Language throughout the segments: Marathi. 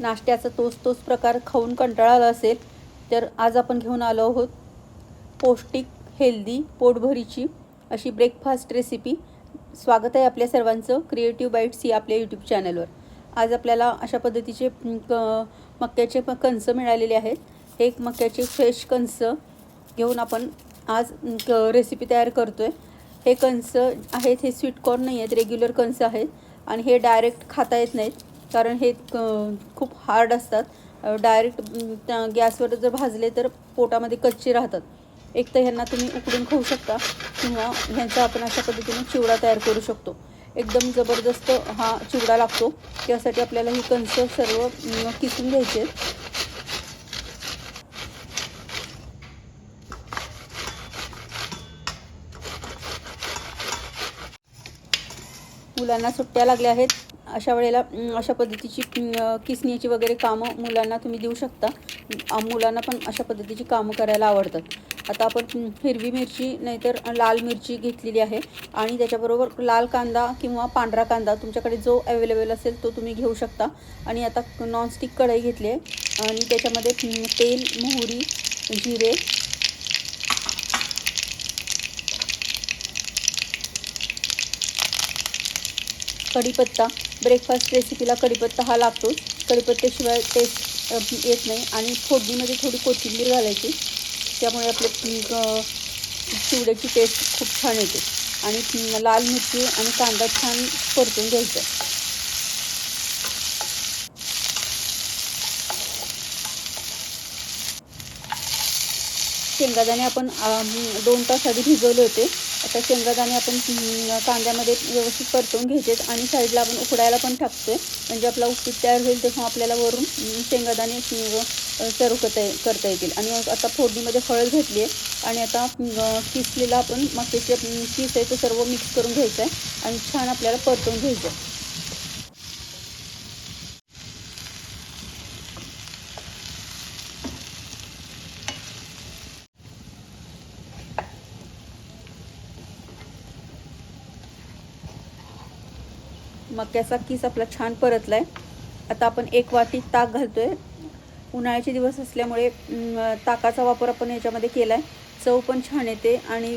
नाश्त्याचा तोच तोच प्रकार खाऊन कंटाळा आला असेल तर आज आपण घेऊन आलो आहोत पौष्टिक हेल्दी पोटभरीची अशी ब्रेकफास्ट रेसिपी स्वागत आहे आपल्या सर्वांचं क्रिएटिव्ह बाईट्स ही आपल्या यूट्यूब चॅनलवर आज आपल्याला अशा पद्धतीचे क मक्याचे कणसं मिळालेले आहेत. हे एक मक्याचे फ्रेश कणस घेऊन आपण आज क रेसिपी तयार करतो आहे हे कणसं आहेत हे स्वीट कॉर्न नाही आहेत रेग्युलर कणस आहेत. आणि हे डायरेक्ट खाता येत नाहीत. कारण हे क- खूप हार्ड असतात. डायरेक्ट गॅसवर जर भाजले तर पोटामध्ये कच्चे राहतात. एक तर ह्यांना तुम्ही उकडून खाऊ शकता किंवा ह्यांचा आपण अशा पद्धतीने चिवडा तयार करू शकतो. एकदम जबरदस्त हा चिवडा लागतो. त्यासाठी आपल्याला ही कणस सर्व किसून घ्यायचे. मुलांना सुट्ट्या लागल्या आहेत. अशा वेळेला अशा पद्धतीची किसण्याची वगैरे कामं मुलांना तुम्ही देऊ शकता. मुलांना पण अशा पद्धतीची कामं करायला आवडतात. आता आपण हिरवी मिरची नाहीतर लाल मिरची घेतलेली आहे. आणि त्याच्याबरोबर लाल कांदा किंवा पांढरा कांदा तुमच्याकडे जो अवेलेबल असेल तो तुम्ही घेऊ शकता. आणि आता नॉनस्टिक कढई घेतली आहे. आणि त्याच्यामध्ये तेल मोहरी जिरे कढीपत्ता ब्रेकफास्ट रेसिपीला कढीपत्ता हा लागतोच. कढीपत्त्याशिवाय टेस्ट येत नाही. आणि फोडणीमध्ये थोडी कोथिंबीर घालायची. त्यामुळे आपले चिवड्याची टेस्ट खूप छान येते. आणि लाल मिरची आणि कांदा छान परतून घ्यायचा. शेंगादाणे आपण दोन तास आधी भिजवले होते. आता शेंगादाणे आपण कांद्यामध्ये व्यवस्थित परतवून घ्यायचे आणि साईडला आपण उकडायला पण टाकतोय. म्हणजे आपला उपीट तयार होईल तेव्हा आपल्याला वरून शेंगादाणे सर्व करता ये- करता येतील. आणि आता फोडणीमध्ये हळद घातली आहे आणि आता किसलेला आपण मक्याचे पीस आहे तो सर्व मिक्स करून घ्यायचं आहे आणि छान आपल्याला परतवून घ्यायचं आहे. मक्याचा किस आपला छान परतला आहे आता आपण एक वाटी ताक घालतोय. उन्हाळ्याचे दिवस असल्यामुळे ताकाचा वापर आपण याच्यामध्ये केला आहे चव पण छान येते आणि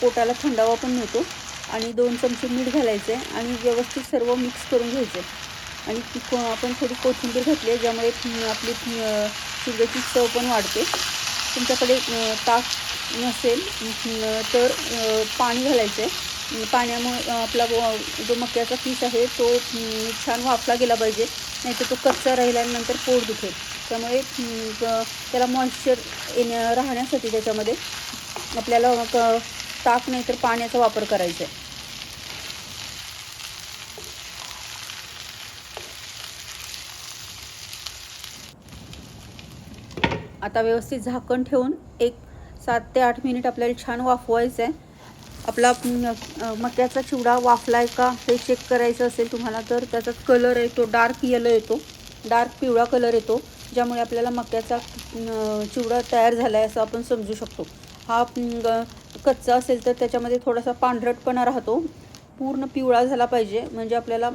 पोटाला थंडावा पण मिळतो. आणि दोन चमचे मीठ घालायचे आणि व्यवस्थित सर्व मिक्स करून घ्यायचे. आणि को- आपण थोडी कोथिंबीर घातली आहे ज्यामुळे आपली शिरग्याची चव पण वाढते. तुमच्याकडे ताक नसेल तर पाणी घालायचं आहे पाण्यामुळे आपला जो मक्याचा पीस आहे तो छान वाफला गेला पाहिजे. नाहीतर तो कच्चा राहिल्यानंतर पोट दुखेल. त्यामुळे त्याला मॉइश्चर येण्या राहण्यासाठी त्याच्यामध्ये आपल्याला क- ताक नाही तर पाण्याचा वापर करायचा आहे. आता व्यवस्थित झाकण ठेवून एक सात ते आठ मिनिट आपल्याला छान वाफवायचं आहे. आपला मक्याचा चिवडा वाफलाय का हे चेक करायचं असेल तुम्हाला तर त्याचा कलर येतो डार्क येलो येतो. डार्क पिवळा कलर येतो. ज्यामुळे आपल्याला मक्याचा चिवडा तयार झाला आहे असं आपण समजू शकतो. हा कच्चा असेल तर त्याच्यामध्ये थोडासा पांढरटपणा राहतो. पूर्ण पिवळा झाला पाहिजे. म्हणजे आपल्याला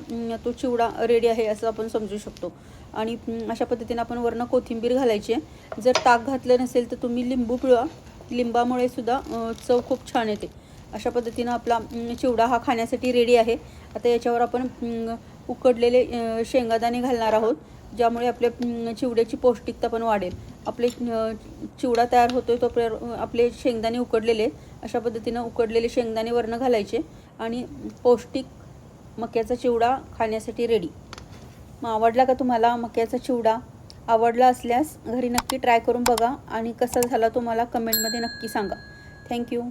तो चिवडा रेडी आहे असं आपण समजू शकतो. आणि अशा पद्धतीने आपण वरनं कोथिंबीर घालायची. आहे जर ताक घातलं नसेल तर तुम्ही लिंबू पिळा. लिंबामुळे सुद्धा चव खूप छान येते. अशा पद्धतीनं आपला चिवडा हा खाण्यासाठी रेडी आहे. आता याच्यावर आपण उकडलेले शेंगादाणे घालणार आहोत ज्यामुळे आपल्या चिवड्याची पौष्टिकता पण वाढेल. आपले चिवडा तयार होतोय तो प्र- आपले शेंगदाणे उकडलेले अशा पद्धतीनं उकडलेले शेंगदाणे वरनं घालायचे आणि पौष्टिक मक्याचा चिवडा खाण्यासाठी रेडी मग आवडला का तुम्हाला मक्याचा चिवडा? आवडला असल्यास घरी नक्की ट्राय करून बघा आणि कसा झाला तो मला कमेंटमध्ये नक्की सांगा. थँक्यू